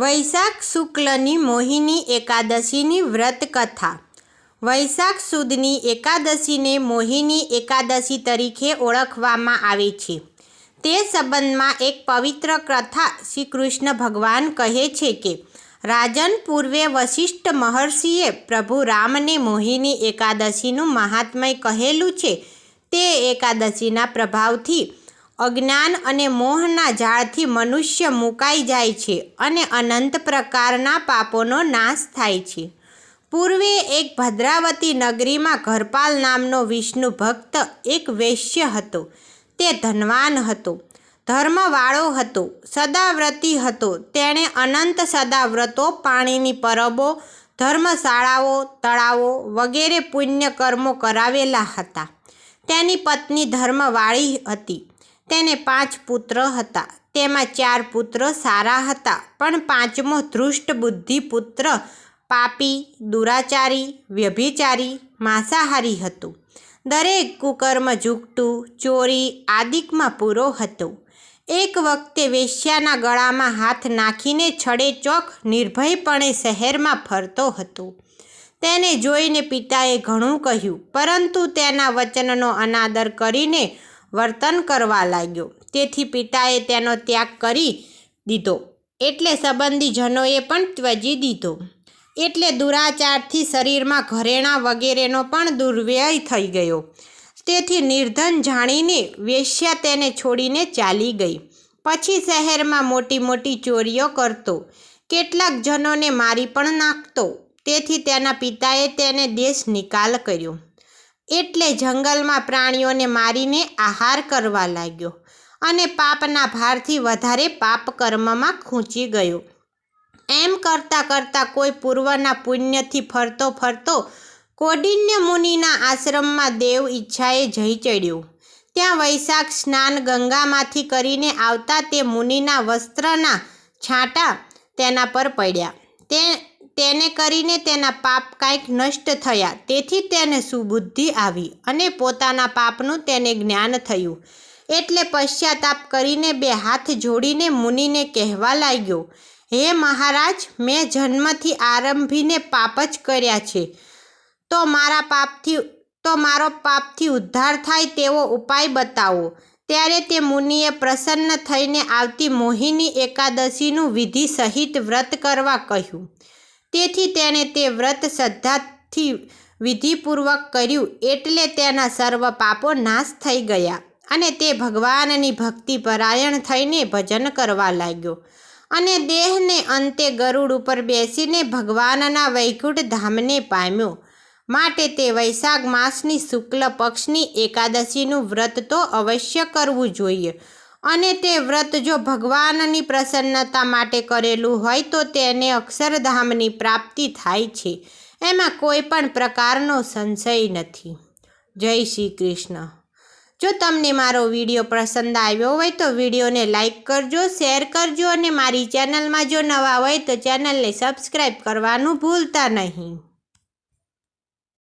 વૈશાખ શુક્લની મોહિની એકાદશીની વ્રત કથા વૈશાખ સુદની એકાદશીને મોહિની એકાદશી તરીકે ઓળખવામાં આવે છે. તે સંબંધમાં એક પવિત્ર કથા શ્રી કૃષ્ણ ભગવાન કહે છે કે, રાજન પૂર્વે વશિષ્ઠ મહર્ષિએ પ્રભુ રામને મોહિની એકાદશીનું મહાત્મય કહેલું છે. તે એકાદશીના પ્રભાવથી અજ્ઞાન અને મોહના ઝાડથી મનુષ્ય મુકાઈ જાય છે અને અનંત પ્રકારના પાપોનો નાશ થાય છે. પૂર્વે એક ભદ્રાવતી નગરીમાં ઘરપાલ નામનો વિષ્ણુ ભક્ત એક વૈશ્ય હતો. તે ધનવાન હતો. ધર્મવાળો હતો. સદાવ્રતી હતો. તેણે અનંત સદાવ્રતો, પાણીની પરબો, ધર્મશાળાઓ, તળાવો વગેરે પુણ્ય કર્મો કરાવેલા હતા. તેની પત્ની ધર્મવાળી હતી. તેને પાંચ પુત્ર હતા. તેમાં ચાર પુત્ર સારા હતા, પણ પાંચમો ધૃષ્ટ બુદ્ધિ પુત્ર પાપી, દુરાચારી, વ્યભિચારી, માંસાહારી હતું. દરેક કુકર્મ ઝૂકતું ચોરી આદિકમાં પૂરો હતો. એક વખતે વેશ્યાના ગળામાં હાથ નાખીને છડે ચોક નિર્ભયપણે શહેરમાં ફરતો હતો. તેને જોઈને પિતાએ ઘણું કહ્યું, પરંતુ તેના વચનનો અનાદર કરીને વર્તન કરવા લાગ્યો. તેથી પિતાએ તેનો ત્યાગ કરી દીધો. એટલે સંબંધીજનોએ પણ ત્યજી દીધો. એટલે દુરાચારથી શરીરમાં ઘરેણાં વગેરેનો પણ દુર્વ્યય થઈ ગયો. તેથી નિર્ધન જાણીને વેશ્યા તેને છોડીને ચાલી ગઈ. પછી શહેરમાં મોટી મોટી ચોરીઓ કરતો. કેટલાક જનોને મારી પણ નાખતો. તેથી તેના પિતાએ તેને દેશ નિકાલ કર્યો. એટલે જંગલમાં પ્રાણીઓને મારીને આહાર કરવા લાગ્યો અને પાપના ભારથી વધારે પાપ કર્મમાં ખૂંચી ગયો. એમ કરતાં કરતાં કોઈ પૂર્વના પુણ્યથી ફરતો ફરતો કોડિન્ય મુનિના આશ્રમમાં દેવ ઈચ્છાએ જઈ ચડ્યો. ત્યાં વૈશાખ સ્નાન ગંગામાંથી કરીને આવતા તે મુનિના વસ્ત્રના છાંટા તેના પર પડ્યા. તે તેને કરીને તેના પાપ કાંઈક નષ્ટ થયા. તેથી તેને સુબુદ્ધિ આવી અને પોતાના પાપનું તેને જ્ઞાન થયું. એટલે પશ્ચાતાપ કરીને બે હાથ જોડીને મુનિને કહેવા લાગ્યો, હે મહારાજ, મેં જન્મથી આરંભીને પાપ જ કર્યા છે. તો મારા પાપથી, તો મારો પાપથી ઉદ્ધાર થાય તેવો ઉપાય બતાવો. ત્યારે તે મુનિએ પ્રસન્ન થઈને આવતી મોહિની એકાદશીનું વિધિ સહિત વ્રત કરવા કહ્યું. તેથી તેણે તે વ્રત શ્રદ્ધાથી વિધિપૂર્વક કર્યું એટલે તેના સર્વ પાપો નાશ થઈ ગયા અને તે ભગવાનની ભક્તિ પરાયણ થઈને ભજન કરવા લાગ્યો. અને દેહને અંતે ગરુડ ઉપર બેસીને ભગવાનના વૈકુંઠ ધામને પામ્યો. માટે તે વૈશાખ માસની શુક્લ પક્ષની એકાદશીનું વ્રત તો અવશ્ય કરવું જોઈએ. અને તે વ્રત જો ભગવાનની પ્રસન્નતા માટે કરેલું હોય તો તેને અક્ષરધામની પ્રાપ્તિ થાય છે. એમાં કોઈ પણ પ્રકારનો સંશય નથી. જય શ્રી કૃષ્ણ. જો તમને મારો વીડિયો પસંદ આવ્યો હોય તો વિડીયોને લાઇક કરજો, શેર કરજો અને મારી ચેનલમાં જો નવા હોય તો ચેનલને સબસ્ક્રાઈબ કરવાનું ભૂલતા નહીં.